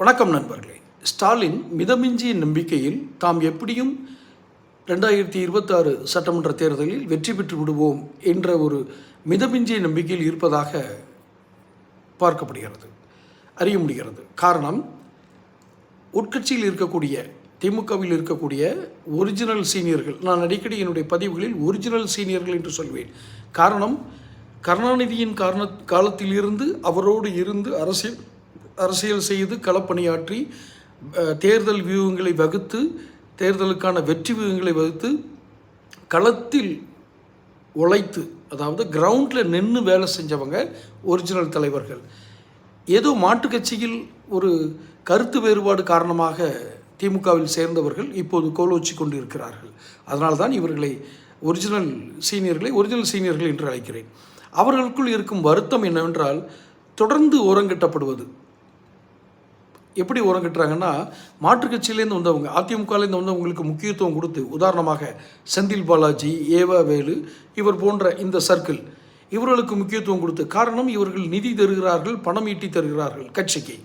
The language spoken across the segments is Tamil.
வணக்கம் நண்பர்களே. ஸ்டாலின் மிதமிஞ்சிய நம்பிக்கையில் தாம் எப்படியும் ரெண்டாயிரத்தி இருபத்தாறு சட்டமன்ற தேர்தலில் வெற்றி பெற்று விடுவோம் என்ற ஒரு மிதமிஞ்சிய நம்பிக்கையில் இருப்பதாக பார்க்கப்படுகிறது அறிய முடிகிறது. காரணம் உட்கட்சியில் இருக்கக்கூடிய திமுகவில் இருக்கக்கூடிய ஒரிஜினல் சீனியர்கள் நான் அடிக்கடி என்னுடைய பதிவுகளில் ஒரிஜினல் சீனியர்கள் என்று சொல்வேன். காரணம் கருணாநிதியின் காரண காலத்திலிருந்து அவரோடு இருந்து அரசியல் அரசியல் செய்து களப்பணியாற்றி தேர்தல் வியூகங்களை வகுத்து தேர்தலுக்கான வெற்றி வியூகங்களை வகுத்து களத்தில் உழைத்து அதாவது கிரவுண்டில் நின்று வேலை செஞ்சவங்க ஒரிஜினல் தலைவர்கள். ஏதோ மாட்டு கட்சியில் ஒரு கருத்து வேறுபாடு காரணமாக திமுகவில் சேர்ந்தவர்கள் இப்போது கோலோச்சி கொண்டிருக்கிறார்கள். இருக்கிறார்கள் தான் இவர்களை ஒரிஜினல் சீனியர்களை ஒரிஜினல் சீனியர்கள் என்று அழைக்கிறேன். அவர்களுக்குள் இருக்கும் வருத்தம் என்னவென்றால் தொடர்ந்து ஓரங்கட்டப்படுவது. எப்படி ஓரங்கட்டுறாங்கன்னா மாற்றுக் கட்சியிலேருந்து வந்தவங்க அதிமுகலேருந்து வந்தவங்களுக்கு முக்கியத்துவம் கொடுத்து உதாரணமாக செந்தில் பாலாஜி ஏவா வேலு இவர் போன்ற இந்த சர்க்கிள் இவர்களுக்கு முக்கியத்துவம் கொடுத்து காரணம் இவர்கள் நிதி தருகிறார்கள் பணம் ஈட்டி தருகிறார்கள் கட்சிக்கு.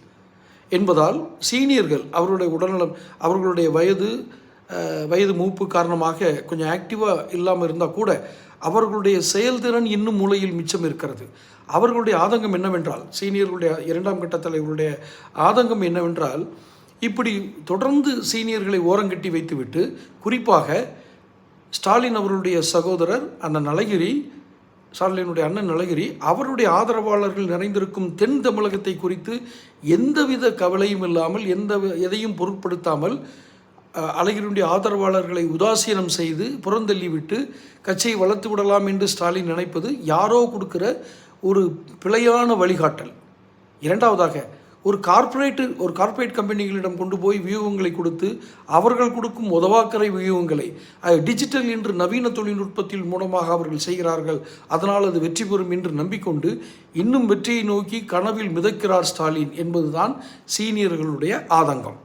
என்பதால் சீனியர்கள் அவருடைய உடல்நலம் அவர்களுடைய வயது வயது மூப்பு காரணமாக கொஞ்சம் ஆக்டிவாக இல்லாமல் இருந்தால் கூட அவர்களுடைய செயல்திறன் இன்னும் மூளையில் மிச்சம் இருக்கிறது. அவர்களுடைய ஆதங்கம் என்னவென்றால் சீனியர்களுடைய இரண்டாம் கட்ட தலைவர்களுடைய ஆதங்கம் என்னவென்றால் இப்படி தொடர்ந்து சீனியர்களை ஓரங்கட்டி வைத்துவிட்டு குறிப்பாக ஸ்டாலின் அவர்களுடைய சகோதரர் அந்த நலகிரி ஸ்டாலினுடைய அண்ணன் நலகிரி அவருடைய ஆதரவாளர்கள் நிறைந்திருக்கும் தென் தமிழகத்தை குறித்து எந்தவித கவலையும் இல்லாமல் எந்த எதையும் பொருட்படுத்தாமல் அழகினுடைய ஆதரவாளர்களை உதாசீனம் செய்து புறந்தள்ளிவிட்டு கட்சியை வளர்த்து விடலாம் என்று ஸ்டாலின் நினைப்பது யாரோ கொடுக்குற ஒரு பிழையான வழிகாட்டல். இரண்டாவதாக ஒரு கார்ப்பரேட்டு ஒரு கார்ப்பரேட் கம்பெனிகளிடம் கொண்டு போய் வியூகங்களை கொடுத்து அவர்கள் கொடுக்கும் உதவாக்கரை வியூகங்களை டிஜிட்டல் என்று நவீன தொழில்நுட்பத்தின் மூலமாக அவர்கள் செய்கிறார்கள் அதனால் அது வெற்றி பெறும் என்று நம்பிக்கொண்டு இன்னும் வெற்றியை நோக்கி கனவில் மிதக்கிறார் ஸ்டாலின் என்பதுதான் சீனியர்களுடைய ஆதங்கம்.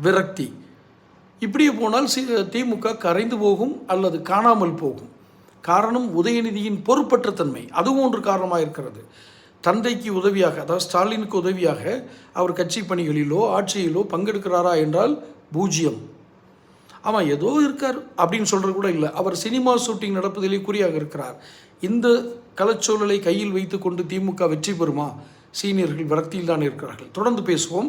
விரக்தி. இப்படியே போனால் திமுக கரைந்து போகும் அல்லது காணாமல் போகும். காரணம் உதயநிதியின் பொறுப்பற்ற தன்மை. அதுவும் ஒன்று காரணமாக இருக்கிறது. தந்தைக்கு உதவியாக அதாவது ஸ்டாலினுக்கு உதவியாக அவர் கட்சி பணிகளிலோ ஆட்சியிலோ பங்கெடுக்கிறாரா என்றால் பூஜ்ஜியம். ஆமாம் ஏதோ இருக்கார் அப்படின்னு சொல்கிறது கூட இல்லை. அவர் சினிமா ஷூட்டிங் நடப்பதிலே குறியாக இருக்கிறார். இந்த கலச்சூழலை கையில் வைத்துக்கொண்டு திமுக வெற்றி பெறுமா? சீனியர்கள் விரக்தியில் தான் இருக்கிறார்கள். தொடர்ந்து பேசுவோம்.